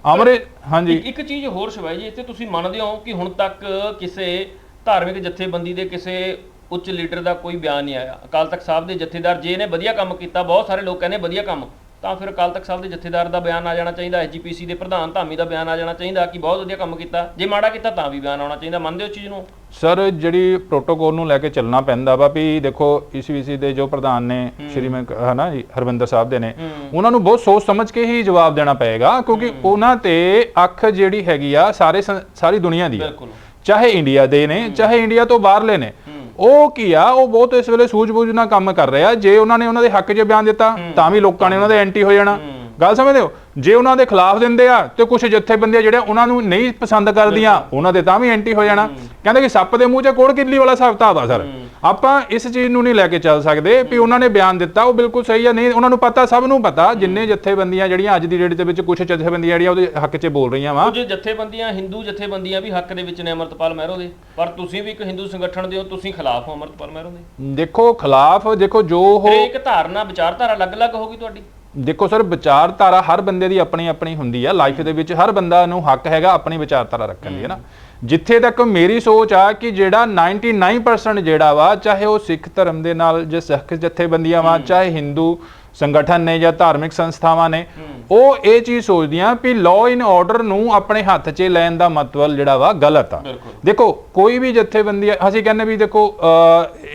ਅੰਮ੍ਰਿਤ ਹਾਂਜੀ। ਇੱਕ- ਚੀਜ਼ ਹੋਰ ਸ਼ਿਵਾਈ ਜੀ ਇੱਥੇ ਤੁਸੀਂ ਮੰਨਦੇ ਹੋ ਕਿ ਹੁਣ ਤੱਕ ਕਿਸੇ ਧਾਰਮਿਕ ਜਥੇਬੰਦੀ ਦੇ ਕਿਸੇ ਉੱਚ ਲੀਡਰ ਦਾ ਕੋਈ ਬਿਆਨ ਨਹੀਂ ਆਇਆ। ਅਕਾਲ ਤਖਤ ਸਾਹਿਬ ਦੇ ਜਥੇਦਾਰ ਜੇ ਇਹਨੇ ਵਧੀਆ ਕੰਮ ਕੀਤਾ ਬਹੁਤ ਸਾਰੇ ਲੋਕ ਕਹਿੰਦੇ ਵਧੀਆ ਕੰਮ। ਤਾਂ ਫਿਰ ਅਕਾਲ ਤਖਤ ਸਾਹਿਬ ਦੇ ਜਥੇਦਾਰ ਦਾ ਬਿਆਨ ਆ ਜਾਣਾ ਚਾਹੀਦਾ ਐਸਜੀਪੀਸੀ ਦੇ ਪ੍ਰਧਾਨ ਧਾਮੀ ਦਾ ਬਿਆਨ ਆ ਜਾਣਾ ਚਾਹੀਦਾ ਕਿ ਬਹੁਤ ਵਧੀਆ ਕੰਮ ਕੀਤਾ। ਜੇ ਮਾੜਾ ਕੀਤਾ ਤਾਂ ਵੀ ਬਿਆਨ ਆਉਣਾ ਚਾਹੀਦਾ ਮੰਨਦੇ ਹੋ ਚੀਜ਼ ਨੂੰ? ਸਰ ਜਿਹੜੀ ਪ੍ਰੋਟੋਕੋਲ ਨੂੰ ਲੈ ਕੇ ਚੱਲਣਾ ਪੈਂਦਾ ਵਾ ਵੀ ਦੇਖੋ ਈਸੀਵੀਸੀ ਦੇ ਜੋ ਪ੍ਰਧਾਨ ਨੇ ਸ਼੍ਰੀ ਮੈਂ ਹਨਾ ਹਰਵਿੰਦਰ ਸਾਹਿਬ ਦੇ ਨੇ ਉਹਨਾਂ ਨੂੰ ਬਹੁਤ ਸੋਚ ਸਮਝ ਕੇ ਹੀ ਜਵਾਬ ਦੇਣਾ ਪਏਗਾ ਕਿਉਂਕਿ ਉਹਨਾਂ ਤੇ ਅੱਖ ਜਿਹੜੀ ਹੈਗੀ ਆ ਸਾਰੇ ਸਾਰੀ ਦੁਨੀਆ ਦੀ ਬਿਲਕੁਲ। ਚਾਹੇ ਇੰਡੀਆ ਦੇ ਨੇ ਚਾਹੇ ਇੰਡੀਆ ਤੋਂ ਬਾਹਰਲੇ ਨੇ ਉਹ ਕੀ ਆ? ਉਹ ਬਹੁਤ ਇਸ ਵੇਲੇ ਸੂਝ-ਬੂਝ ਨਾਲ ਕੰਮ ਕਰ ਰਿਹਾ। ਜੇ ਉਹਨਾਂ ਨੇ ਉਹਨਾਂ ਦੇ ਹੱਕ 'ਚ ਬਿਆਨ ਦਿੱਤਾ ਤਾਂ ਵੀ ਲੋਕਾਂ ਨੇ ਉਹਨਾਂ ਦੇ ਐਂਟੀ ਹੋ ਜਾਣਾ। ਗੱਲ ਸਮਝਦੇ ਹੋ? ਜੇ ਉਹਨਾਂ ਦੇ ਖਿਲਾਫ ਦਿੰਦੇ ਆ ਤੇ ਕੁਝ ਜਥੇਬੰਦੀਆਂ ਜਿਹੜੇ ਉਹਨਾਂ ਨੂੰ ਨਹੀਂ ਪਸੰਦ ਕਰਦੀਆਂ ਉਹਨਾਂ ਦੇ ਤਾਂ ਵੀ ਐਂਟੀ ਹੋ ਜਾਣਾ। ਕਹਿੰਦੇ ਕਿ ਸੱਪ ਦੇ ਮੂੰਹ 'ਚ ਕੋੜ ਕਿੱਲੀ ਵਾਲਾ ਹਿਸਾਬ ਆ ਸਰ। ਆਪਾਂ ਇਸ ਚੀਜ਼ ਨੂੰ ਨਹੀਂ ਲੈ ਕੇ ਚੱਲ ਸਕਦੇ ਵੀ ਉਹਨਾਂ ਨੇ ਬਿਆਨ ਦਿੱਤਾ ਉਹ ਬਿਲਕੁਲ ਸਹੀ ਆ ਨਹੀਂ ਉਹਨਾਂ ਨੂੰ ਪਤਾ ਸਭ ਨੂੰ ਪਤਾ ਜਿੰਨੇ ਜਥੇਬੰਦੀਆਂ ਜਿਹੜੀਆਂ ਅੱਜ ਦੀ ਡੇਟ ਦੇ ਵਿੱਚ ਕੁਝ ਜਥੇਬੰਦੀਆਂ ਜਿਹੜੀਆਂ ਉਹਦੇ ਹੱਕ 'ਚ ਬੋਲ ਰਹੀਆਂ ਵਾ। ਕੁਝ ਜਥੇਬੰਦੀਆਂ ਹਿੰਦੂ ਜਥੇਬੰਦੀਆਂ ਵੀ ਹੱਕ ਦੇ ਵਿੱਚ ਨੇ ਅਮਰਤਪਾਲ ਮਹਿਰੋ ਦੇ ਪਰ ਤੁਸੀਂ ਵੀ ਇੱਕ ਹਿੰਦੂ ਸੰਗਠਨ ਦੇ ਹੋ ਤੁਸੀਂ ਖਿਲਾਫ ਹੋ ਅਮਰਤਪਾਲ ਮਹਿਰੋ ਦੇ। ਦੇਖੋ ਖਿਲਾਫ ਦੇਖੋ ਜੋ ਉਹ ਇੱਕ ਧਾਰਨਾ ਵਿਚਾਰਧਾਰਾ ਅਲੱਗ-ਅਲੱਗ ਹੋਗੀ ਤੁਹਾਡੀ। ਦੇਖੋ ਸਰ ਵਿਚਾਰਧਾਰਾ ਹਰ ਬੰਦੇ ਦੀ ਆਪਣੀ ਆਪਣੀ ਹੁੰਦੀ ਆ ਲਾਈਫ ਦੇ ਵਿੱਚ ਹਰ ਬੰਦਾ ਨੂੰ ਹੱਕ ਹੈਗਾ ਆਪਣੀ ਵਿਚਾਰਧਾਰਾ ਰੱਖਣ ਦੀ ਹੈ ਨਾ? ਜਿੱਥੇ ਤੱਕ ਮੇਰੀ ਸੋਚ ਆ ਕਿ ਜਿਹੜਾ 99% ਜਿਹੜਾ ਵਾ ਚਾਹੇ ਉਹ ਸਿੱਖ ਧਰਮ ਦੇ ਨਾਲ ਜੇ ਸਿੱਖ ਜਥੇਬੰਦੀਆਂ ਵਾ ਚਾਹੇ ਹਿੰਦੂ ਸੰਗਠਨ ਨੇ ਜਾਂ ਧਾਰਮਿਕ ਸੰਸਥਾਵਾਂ ਨੇ ਉਹ ਇਹ ਚੀਜ਼ ਸੋਚਦੀਆਂ ਵੀ ਲਾਅ ਇਨ ਆਰਡਰ ਨੂੰ ਆਪਣੇ ਹੱਥ 'ਚ ਲੈਣ ਦਾ ਮਤਲਬ ਜਿਹੜਾ ਵਾ ਗਲਤ ਆ। ਦੇਖੋ ਕੋਈ ਵੀ ਜਥੇਬੰਦੀ ਅਸੀਂ ਕਹਿੰਦੇ ਵੀ ਦੇਖੋ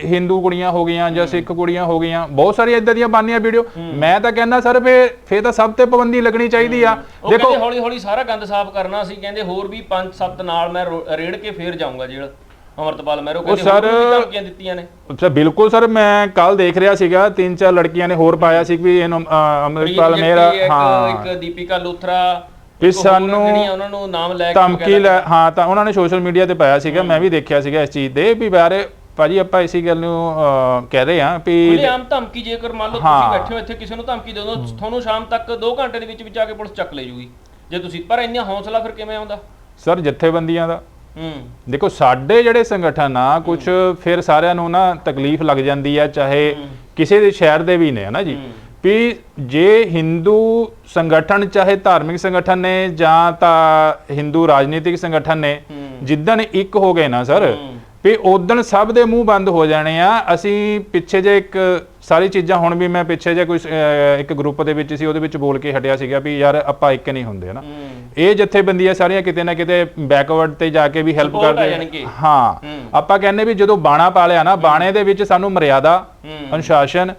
ਹਿੰਦੂ ਕੁੜੀਆਂ ਹੋ ਗਈਆਂ ਜਾਂ ਸਿੱਖ ਕੁੜੀਆਂ ਹੋ ਗਈਆਂ ਬਹੁਤ ਸਾਰੀਆਂ ਇਦਾਂ ਦੀਆਂ ਬਾਨੀਆਂ ਵੀਡੀਓ। ਮੈਂ ਤਾਂ ਕਹਿੰਦਾ ਸਰ ਫੇ ਫੇ ਤਾਂ ਸਭ ਤੇ ਪਾਬੰਦੀ ਲੱਗਣੀ ਚਾਹੀਦੀ ਆ। ਦੇਖੋ ਕਹਿੰਦੇ ਹੌਲੀ-ਹੌਲੀ ਸਾਰਾ ਗੰਦ ਸਾਫ਼ ਕਰਨਾ ਸੀ ਕਹਿੰਦੇ ਹੋਰ ਵੀ 5-7 ਨਾਲ ਮੈਂ ਰੇੜ ਕੇ ਫੇਰ ਜਾਊਂਗਾ ਜੇਲ੍ਹ। ਅਮਰਤਪਾਲ ਮਹਿਰੋ ਕਹਿੰਦੇ ਹੋਰ ਸਰ- ਵੀ ਧਮਕੀਆਂ ਦਿੱਤੀਆਂ ਨੇ? ਅੱਛਾ ਬਿਲਕੁਲ ਸਰ ਮੈਂ ਕੱਲ ਦੇਖ ਰਿਹਾ ਸੀਗਾ ਤਿੰਨ ਚਾਰ ਲੜਕੀਆਂ ਨੇ ਹੋਰ ਪਾਇਆ ਸੀ ਵੀ ਇਹਨੂੰ ਅਹ, ਅੰਮ੍ਰਿਤਪਾਲ ਮੇਰਾ ਹਾਂ। ਇੱਕ ਦੀਪਿਕਾ ਲੂਥਰਾ ਹੋਰ ਸਾਨੂੰ ਉਹਨਾਂ ਨੂੰ ਨਾਮ ਲੈ ਕੇ ਧਮਕੀ ਲੈ ਹਾਂ ਤਾਂ ਉਹਨਾਂ ਨੇ ਸੋਸ਼ਲ ਮੀਡੀਆ ਤੇ ਪਾਇਆ ਸੀਗਾ ਮੈਂ ਵੀ ਦੇਖਿਆ ਸੀਗਾ ਇਸ ਚੀਜ਼ ਦੇ ਵੀ ਬਾਰੇ। ਭਾਜੀ ਆਪਾਂ ਇਸੀ ਗੱਲ ਨੂੰ ਕਹਿ ਰਹੇ ਹਾਂ ਵੀ ਆਮ ਧਮਕੀ ਜੇਕਰ ਮੰਨ ਲਓ। ਤੁਸੀਂ ਬੈਠੇ ਹੋ ਇੱਥੇ ਕਿਸੇ ਨੂੰ ਧਮਕੀ ਦੇ ਦੋ ਤੁਹਾਨੂੰ ਸ਼ਾਮ ਤੱਕ 2 ਘੰਟੇ ਦੇ ਵਿੱਚ ਵਿੱਚ ਆ ਕੇ ਪੁਲਿਸ ਚੱਕ ਲੈ ਜੂਗੀ। ਜੇ ਤੁਸੀਂ ਪਰ ਇੰਨਾ ਹੌਸਲਾ ਫਿਰ ਕਿਵੇਂ ਆਉਂਦਾ? ਸਰ ਜਥੇਬੰਦੀਆਂ ਦਾ। ਦੇਖੋ ਸਾਡੇ ਜਿਹੜੇ ਸੰਗਠਨ ਆ ਕੁਝ ਫਿਰ ਸਾਰਿਆਂ ਨੂੰ ਨਾ ਤਕਲੀਫ ਲੱਗ ਜਾਂਦੀ ਆ ਚਾਹੇ ਕਿਸੇ ਦੇ ਸ਼ਹਿਰ ਦੇ ਵੀ ਨੇ ਹਨਾ ਜੀ? ਵੀ ਜੇ ਹਿੰਦੂ ਸੰਗਠਨ ਚਾਹੇ ਧਾਰਮਿਕ ਸੰਗਠਨ ਨੇ ਜਾਂ ਤਾਂ ਹਿੰਦੂ ਰਾਜਨੀਤਿਕ ਸੰਗਠਨ ਨੇ ਜਿੱਦਣ ਇੱਕ ਹੋ ਗਏ ਨਾ ਸਰ ਵੀ ਉਦਣ ਸਭ ਦੇ ਮੂੰਹ ਬੰਦ ਹੋ ਜਾਣੇ ਆ ਅਸੀਂ ਪਿੱਛੇ ਜੇ ਇੱਕ ਸਾਰੀ ਚੀਜ਼ਾਂ ਹੁਣ ਵੀ ਮੈਂ ਪਿੱਛੇ ਜੇ ਕੋਈ ਅਹ, ਇੱਕ ਗਰੁੱਪ ਦੇ ਵਿੱਚ ਸੀ ਉਹਦੇ ਵਿੱਚ ਬੋਲ ਕੇ ਹਟਿਆ ਸੀਗਾ ਵੀ ਯਾਰ ਆਪਾਂ ਇੱਕ ਨਹੀਂ ਹੁੰਦੇ ਹਨਾ। ਹੂੰ। ਇਹ ਜਥੇਬੰਦੀਆਂ ਸਾਰੀਆਂ ਕਿਤੇ ਨਾ ਕਿਤੇ ਬੈਕਵਰਡ ਤੇ ਜਾ ਕੇ ਵੀ ਹੈਲਪ Support ਆ ਕਰਦੇ ਕਿ। ਹਾਂ। ਆਪਾਂ ਕਹਿੰਦੇ ਵੀ ਜਦੋਂ ਬਾਣਾ ਪਾਲਿਆ ਨਾ ਬਾਣੇ ਦੇ ਵਿੱਚ ਸਾਨੂੰ ਮਰਿਆਦਾ। ਅਨੁਸ਼ਾਸਨ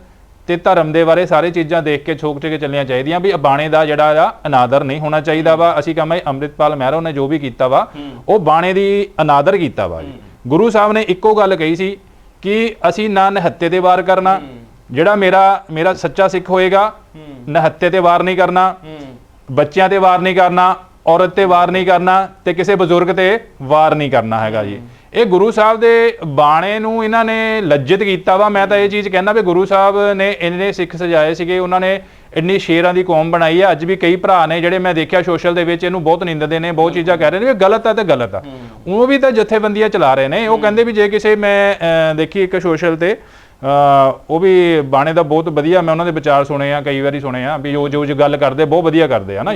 ਤੇ ਧਰਮ ਦੇ ਬਾਰੇ ਸਾਰੇ ਚੀਜ਼ਾਂ ਦੇਖ ਕੇ ਛੋਕ ਕੇ ਚੱਲੀਆਂ ਚਾਹੀਦੀਆਂ ਵੀ ਬਾਣੇ ਦਾ ਜਿਹੜਾ ਆ ਅਨਾਦਰ ਨਹੀਂ ਹੋਣਾ ਚਾਹੀਦਾ ਵਾ। ਅਸੀਂ ਕਹਾਂਗੇ ਅੰਮ੍ਰਿਤਪਾਲ ਮਹਿਰੋ ਨੇ ਜੋ ਵੀ ਕੀਤਾ ਵਾ ਉਹ ਬਾਣੇ ਦੀ ਅਨਾਦਰ ਕੀਤਾ ਵਾ। ਜੀ ਗੁਰੂ ਸਾਹਿਬ ਨੇ ਇੱਕੋ ਗੱਲ ਕਹੀ ਸੀ ਕਿ ਅਸੀਂ ਨਾ ਨਿਹੱਤੇ ਤੇ ਵਾਰ ਕਰਨਾ ਜਿਹੜਾ ਮੇਰਾ ਮੇਰਾ ਸੱਚਾ ਸਿੱਖ ਹੋਏਗਾ ਨਿਹੱਤੇ ਤੇ ਵਾਰ ਨਹੀਂ ਕਰਨਾ ਬੱਚਿਆਂ ਤੇ ਵਾਰ ਨਹੀਂ ਕਰਨਾ ਔਰਤ ਤੇ ਵਾਰ ਨਹੀਂ ਕਰਨਾ ਤੇ ਕਿਸੇ ਬਜ਼ੁਰਗ ਤੇ ਵਾਰ ਨਹੀਂ ਕਰਨਾ ਹੈਗਾ ਜੀ। ਇਹ ਗੁਰੂ ਸਾਹਿਬ ਦੇ ਬਾਣੇ ਨੂੰ ਇਹਨਾਂ ਨੇ ਲੱਜਿਤ ਕੀਤਾ ਵਾ। ਮੈਂ ਤਾਂ ਇਹ ਚੀਜ਼ ਕਹਿੰਦਾ ਵੀ ਗੁਰੂ ਸਾਹਿਬ ਨੇ ਇੰਨੇ ਸਿੱਖ ਸਜਾਏ ਸੀਗੇ ਉਹਨਾਂ ਨੇ ਇੰਨੀ ਸ਼ੇਰਾਂ ਦੀ ਕੌਮ ਬਣਾਈ ਹੈ ਅੱਜ ਵੀ ਕਈ ਭਰਾ ਨੇ ਜਿਹੜੇ ਮੈਂ ਦੇਖਿਆ ਸੋਸ਼ਲ ਦੇ ਵਿੱਚ ਇਹਨੂੰ ਬਹੁਤ ਨਿੰਦਦੇ ਨੇ ਬਹੁਤ ਚੀਜ਼ਾਂ ਕਹਿ ਰਹੇ ਨੇ ਵੀ ਗਲਤ ਹੈ ਤੇ ਗਲਤ ਆ। ਉਹ ਵੀ ਤਾਂ ਜਥੇਬੰਦੀਆਂ ਚਲਾ ਰਹੇ ਨੇ। ਉਹ ਕਹਿੰਦੇ ਵੀ ਜੇ ਕਿਸੇ ਮੈਂ ਦੇਖੀ ਇੱਕ ਸੋਸ਼ਲ ਤੇ ਉਹ ਵੀ ਬਾਣੇ ਦਾ ਬਹੁਤ ਵਧੀਆ ਮੈਂ ਉਹਨਾਂ ਦੇ ਵਿਚਾਰ ਸੁਣੇ ਆ ਕਈ ਵਾਰੀ ਸੁਣੇ ਆ ਵੀ ਜੋ ਜੋ ਜੋ ਗੱਲ ਕਰਦੇ ਬਹੁਤ ਵਧੀਆ ਕਰਦੇ ਆ ਨਾ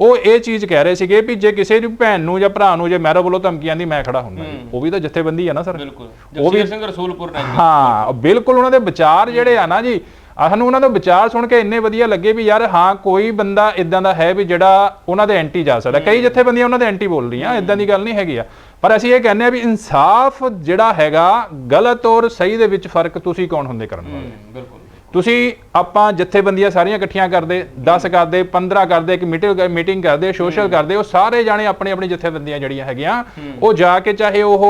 ਉਹ ਇਹ ਚੀਜ਼ ਕਹਿ ਰਹੇ ਸੀਗੇ ਵੀ ਜੇ ਕਿਸੇ ਦੀ ਭੈਣ ਨੂੰ ਜਾਂ ਭਰਾ ਨੂੰ ਜੇ ਮਹਿਰੋ ਵੱਲੋਂ ਧਮਕੀਆਂ ਦੀ ਮੈਂ ਖੜਾ ਹੁੰਦਾ ਉਹ ਵੀ ਤਾਂ ਜਥੇਬੰਦੀ ਆ ਨਾ ਸਰ। ਬਿਲਕੁਲ। ਉਹ ਵੀ- ਸਿੰਘ ਰਸੂਲਪੁਰ ਨੇ ਹਾਂ ਬਿਲਕੁਲ ਉਹਨਾਂ ਦੇ ਵਿਚਾਰ ਜਿਹੜੇ ਆ ਨਾ ਜੀ ਆਹ ਸਾਨੂੰ ਉਹਨਾਂ ਦੇ ਵਿਚਾਰ ਸੁਣ ਕੇ ਇੰਨੇ ਵਧੀਆ ਲੱਗੇ ਵੀ ਯਾਰ ਹਾਂ ਕੋਈ ਬੰਦਾ ਇਦਾਂ ਦਾ ਹੈ ਵੀ ਜਿਹੜਾ ਉਹਨਾਂ ਦੇ ਐਂਟੀ ਜਾ ਸਕਦਾ। ਕਈ ਜਥੇਬੰਦੀਆਂ ਉਹਨਾਂ ਦੇ ਐਂਟੀ ਬੋਲ ਰਹੀਆਂ ਇਦਾਂ ਦੀ ਗੱਲ ਨਹੀਂ ਹੈਗੀ ਆ। ਪਰ ਅਸੀਂ ਇਹ ਕਹਿੰਦੇ ਆ ਵੀ ਇਨਸਾਫ ਜਿਹੜਾ ਹੈਗਾ ਗਲਤ ਔਰ ਸਹੀ ਦੇ ਵਿੱਚ ਫ਼ਰਕ ਤੁਸੀਂ ਕੌਣ ਹੁੰਦੇ ਕਰਨ ਵਾਲੇ? ਬਿਲਕੁਲ। ਤੁਸੀਂ ਆਪਾਂ ਜਥੇਬੰਦੀਆਂ ਸਾਰੀਆਂ ਇਕੱਠੀਆਂ ਕਰਦੇ 10 ਕਰਦੇ 15 ਕਰਦੇ ਇੱਕ ਮੀਟਿੰਗ ਮੀਟਿੰਗ ਕਰਦੇ ਸੋਸ਼ਲ ਕਰਦੇ ਉਹ ਸਾਰੇ ਜਾਣੇ ਆਪਣੀ ਆਪਣੀ ਜਥੇਬੰਦੀਆਂ ਜਿਹੜੀਆਂ ਹੈਗੀਆਂ ਉਹ ਜਾ ਕੇ ਚਾਹੇ ਉਹ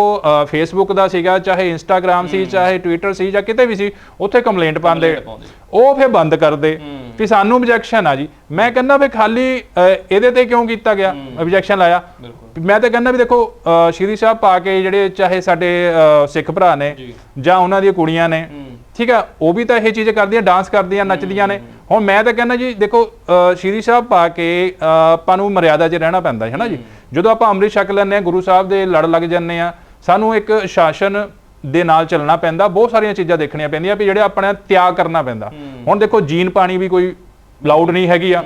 ਫੇਸਬੁੱਕ ਦਾ ਸੀਗਾ ਚਾਹੇ ਇੰਸਟਾਗ੍ਰam ਸੀ ਚਾਹੇ ਟਵਿੱਟਰ ਸੀ ਜਾਂ ਕਿਤੇ ਵੀ ਸੀ ਉੱਥੇ ਕੰਪਲੇਂਟ ਪਾਉਂਦੇ। ਉਹ ਫੇਰ ਬੰਦ ਕਰਦੇ। ਵੀ ਸਾਨੂੰ ਆਬਜੈਕਸ਼ਨ ਆ ਜੀ। ਮੈਂ ਕਹਿੰਦਾ ਵੀ ਖਾਲੀ ਇਹਦੇ ਤੇ ਕਿਉਂ ਕੀਤਾ ਗਿਆ? ਆਬਜੈਕਸ਼ਨ ਲਾਇਆ। ਮੈਂ ਤਾਂ ਕਹਿੰਦਾ ਵੀ ਦੇਖੋ ਸ਼੍ਰੀ ਸਾਹਿਬ ਪਾ ਕੇ ਜਿਹੜੇ ਚਾਹੇ ਸਾਡੇ ਸਿੱਖ ਭਰਾ ਨੇ। ਜਾਂ। ਉਹਨਾਂ ਦੀਆਂ ਕੁੜੀਆਂ ਨੇ ਠੀਕ ਆ ਉਹ ਵੀ ਤਾਂ ਇਹ ਚੀਜ਼ ਕਰਦੀਆਂ ਡਾਂਸ ਕਰਦੀਆਂ ਨੱਚਦੀਆਂ ਨੇ। ਹੁਣ ਮੈਂ ਤਾਂ ਕਹਿੰਦਾ ਜੀ ਦੇਖੋ ਸ਼੍ਰੀ ਸਾਹਿਬ ਪਾ ਕੇ ਆਪਾਂ ਨੂੰ ਮਰਿਆਦਾ 'ਚ ਰਹਿਣਾ ਪੈਂਦਾ ਹੈ ਨਾ ਜੀ? ਜਦੋਂ ਆਪਾਂ ਅੰਮ੍ਰਿਤ ਛਕ ਲੈਂਦੇ ਆ ਗੁਰੂ ਸਾਹਿਬ ਦੇ ਲੜ ਲੱਗ ਜਾਂਦੇ ਆ ਸਾਨੂੰ ਇੱਕ ਸ਼ਾਸਨ ਦੇ ਨਾਲ ਚੱਲਣਾ ਪੈਂਦਾ ਬਹੁਤ ਸਾਰੀਆਂ ਚੀਜ਼ਾਂ ਦੇਖਣੀਆਂ ਪੈਂਦੀਆਂ ਵੀ ਜਿਹੜੇ ਆਪਣੇ ਤਿਆਗ ਕਰਨਾ ਪੈਂਦਾ। ਹੁਣ ਦੇਖੋ ਜੀਨ ਪਾਣੀ ਵੀ ਕੋਈ ਲਾਊਡ ਨਹੀਂ ਹੈਗੀ ਆ।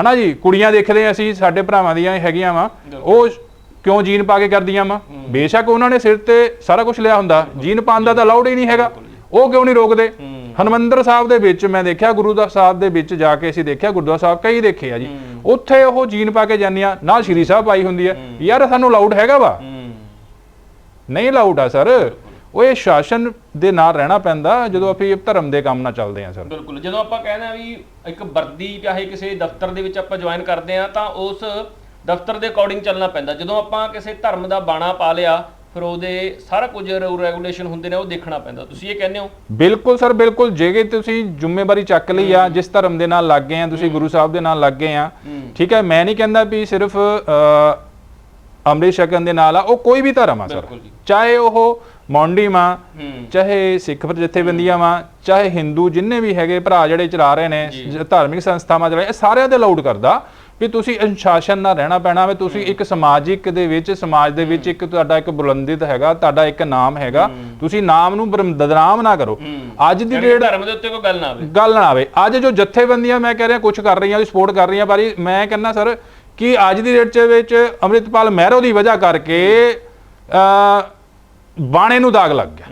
ਹਨਾ ਜੀ? ਕੁੜੀਆਂ ਦੇਖਦੇ ਆ ਅਸੀਂ ਸਾਡੇ ਭਰਾਵਾਂ ਦੀਆਂ ਹੈਗੀਆਂ ਵਾ। ਉਹ ਕਿਉਂ ਜੀਨ ਪਾ ਕੇ ਕਰਦੀਆਂ ਵਾ? ਬੇਸ਼ੱਕ ਉਹਨਾਂ ਨੇ ਸਿਰ ਤੇ ਸਾਰਾ ਕੁਝ ਲਿਆ ਹੁੰਦਾ। ਜੀਨ ਪਾਉਣ ਦਾ ਤਾਂ ਅਲਾਉਡ ਹੀ ਨਹੀਂ ਹੈਗਾ। ਉਹ ਕਿਉਂ ਨਹੀਂ ਰੋਕਦੇ? ਹਨਮੰਦਰ ਸਾਹਿਬ ਦੇ ਵਿੱਚ ਮੈਂ ਦੇਖਿਆ ਗੁਰੂ ਦਾ ਸਾਹਿਬ ਦੇ ਵਿੱਚ ਜਾ ਕੇ ਅਸੀਂ ਦੇਖਿਆ ਗੁਰਦੁਆਰਾ ਸਾਹਿਬ ਕਈ ਦੇਖੇ ਆ ਜੀ। ਉੱਥੇ ਉਹ ਜੀਨ ਪਾ ਕੇ ਜਾਂਦੀਆਂ ਨਾਲ ਸ਼੍ਰੀ ਸਾਹਿਬ ਪਾਈ ਹੁੰਦੀ ਹੈ। ਯਾਰ ਸਾਨੂੰ ਅਲਾਉਡ ਹੈਗਾ ਵਾ। ਨਹੀਂ ਅਲਾਉਡ ਆ ਸਰ। ਉਹ ਇਹ ਸ਼ਾਸਨ ਦੇ ਨਾਲ ਰਹਿਣਾ ਪੈਂਦਾ ਜਦੋਂ ਅਸੀਂ ਧਰਮ ਦੇ ਕੰਮ ਨਾਲ ਚੱਲਦੇ ਆ ਸਰ। ਬਿਲਕੁਲ। ਜਦੋਂ ਆਪਾਂ ਕਹਿੰਦੇ ਆ ਵੀ ਇੱਕ ਵਰਦੀ ਚਾਹੇ ਕਿਸੇ ਦਫ਼ਤਰ ਦੇ ਵਿੱਚ ਆਪਾਂ ਜੁਆਇਨ ਕਰਦੇ ਆ ਤਾਂ ਉਸ ਦਫ਼ਤਰ ਦੇ ਅਕੋਰਡਿੰਗ ਚੱਲਣਾ ਪੈਂਦਾ। ਜਦੋਂ ਆਪਾਂ ਕਿਸੇ ਧਰਮ ਦਾ ਬਾਣਾ ਪਾ ਲਿਆ ਫਿਰ ਉਹਦੇ ਸਾਰਾ ਕੁਝ ਰੈਗੂਲੇਸ਼ਨ ਹੁੰਦੇ ਨੇ ਉਹ ਦੇਖਣਾ ਪੈਂਦਾ। ਤੁਸੀਂ ਇਹ ਕਹਿੰਦੇ ਹੋ? ਬਿਲਕੁਲ ਸਰ ਬਿਲਕੁਲ। ਜੇ ਤੁਸੀਂ ਜ਼ਿੰਮੇਵਾਰੀ ਚੱਕ ਲਈ ਆ ਜਿਸ ਧਰਮ ਦੇ ਨਾਲ ਲੱਗ ਗਏ ਆ ਤੁਸੀਂ ਗੁਰੂ ਸਾਹਿਬ ਦੇ ਨਾਲ ਲੱਗ ਗਏ ਆ। ਠੀਕ ਹੈ ਮੈਂ ਨਹੀਂ ਕਹਿੰਦਾ ਵੀ ਸਿਰਫ ਅੰਮ੍ਰਿਤ ਛਕਣ ਦੇ ਨਾਲ ਆ ਉਹ ਕੋਈ ਵੀ ਧਰਮ ਆ ਸਰ। ਚਾਹੇ ਉਹ ਮੌਂਡੀ ਮਾਂ ਚਾਹੇ ਸਿੱਖ ਜਥੇਬੰਦੀਆਂ ਵਾਂ ਚਾਹੇ ਹਿੰਦੂ ਜਿੰਨੇ ਵੀ ਹੈਗੇ ਭਰਾ ਜਿਹੜੇ ਚਲਾ ਰਹੇ ਨੇ ਧਾਰਮਿਕ ਸੰਸਥਾਵਾਂ ਚਲਾ ਇਹ ਸਾਰਿਆਂ ਦੇ ਅਲਾਉਡ ਕਰਦਾ। ਵੀ ਤੁਸੀਂ ਅਨੁਸ਼ਾਸਨ ਨਾਲ ਰਹਿਣਾ ਪੈਣਾ ਵੇ ਤੁਸੀਂ ਇੱਕ ਸਮਾਜਿਕ ਦੇ ਵਿੱਚ ਸਮਾਜ ਦੇ ਵਿੱਚ ਇੱਕ ਤੁਹਾਡਾ ਇੱਕ ਬੁਲੰਦਿਤ ਹੈਗਾ ਤੁਹਾਡਾ ਇੱਕ ਨਾਮ ਹੈਗਾ। ਤੁਸੀਂ ਨਾਮ ਨੂੰ ਬਦਨਾਮ ਨਾ ਕਰੋ। ਅੱਜ ਦੀ ਡੇਟ ਧਰਮ ਦੇ ਉੱਤੇ ਕੋਈ ਗੱਲ ਨਾ ਆਵੇ। ਗੱਲ ਨਾ ਆਵੇ। ਅੱਜ ਜੋ ਜਥੇਬੰਦੀਆਂ ਮੈਂ ਕਹਿ ਰਿਹਾ ਕੁਝ ਕਰ ਰਹੀਆਂ ਉਹਦੀ ਸਪੋਰਟ ਕਰ ਰਹੀਆਂ ਪਰ ਮੈਂ ਕਹਿੰਦਾ ਸਰ ਕਿ ਅੱਜ ਦੀ ਡੇਟ ਚ ਵਿੱਚ ਅੰਮ੍ਰਿਤਪਾਲ ਮਹਿਰੋ ਦੀ ਵਜ੍ਹਾ ਕਰਕੇ ਬਾਣੇ ਨੂੰ ਦਾਗ ਲੱਗ ਗਿਆ।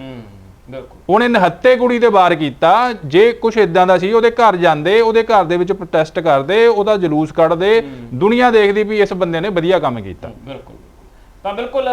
ਹੂੰ ਬਿਲਕੁਲ ਉਹਨੇ ਨਹੱਤੇ ਕੁੜੀ ਤੇ ਵਾਰ ਕੀਤਾ ਜੇ ਕੁਝ ਇਦਾਂ ਦਾ ਸੀ ਉਹਦੇ ਘਰ ਜਾਂਦੇ ਉਹਦੇ ਘਰ ਦੇ ਵਿੱਚ ਪ੍ਰੋਟੈਸਟ ਕਰਦੇ ਉਹਦਾ ਜਲੂਸ ਕੱਢਦੇ ਦੁਨੀਆ ਦੇਖਦੀ ਵੀ ਇਸ ਬੰਦੇ ਨੇ ਵਧੀਆ ਕੰਮ ਕੀਤਾ। ਬਿਲਕੁਲ। ਤਾਂ ਬਿਲਕੁਲ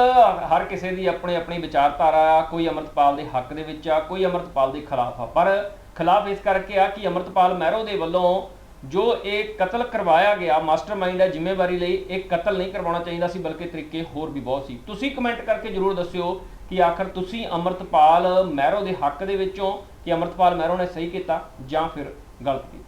ਹਰ ਕਿਸੇ ਦੀ ਆਪਣੀ ਆਪਣੀ ਵਿਚਾਰਧਾਰਾ ਆ ਕੋਈ ਅਮਰਤਪਾਲ ਦੇ ਹੱਕ ਦੇ ਵਿੱਚ ਆ ਕੋਈ ਅਮਰਤਪਾਲ ਦੇ ਖਿਲਾਫ ਆ। ਪਰ ਖਿਲਾਫ ਇਸ ਕਰਕੇ ਆ ਕਿ ਅਮਰਤਪਾਲ ਮਹਿਰੋ ਦੇ ਵੱਲੋਂ ਜੋ ਇਹ ਕਤਲ ਕਰਵਾਇਆ ਗਿਆ ਮਾਸਟਰਮਾਈਂਡ ਹੈ ਜ਼ਿੰਮੇਵਾਰੀ ਲਈ ਇਹ ਕਤਲ ਨਹੀਂ ਕਰਵਾਉਣਾ ਚਾਹੀਦਾ ਸੀ ਬਲਕਿ ਤਰੀਕੇ ਹੋਰ ਵੀ ਬਹੁਤ ਸੀ। ਤੁਸੀਂ ਕਮੈਂਟ ਕਰਕੇ ਜਰੂਰ ਦੱਸਿਓ ਕਿ ਆਖਰ ਤੁਸੀਂ ਅਮਰਤਪਾਲ ਮਹਿਰੋ ਦੇ ਹੱਕ ਦੇ ਵਿੱਚੋਂ ਕਿ ਅਮਰਤਪਾਲ ਮਹਿਰੋ ਨੇ ਸਹੀ ਕੀਤਾ ਜਾਂ ਫਿਰ ਗਲਤ ਕੀਤਾ?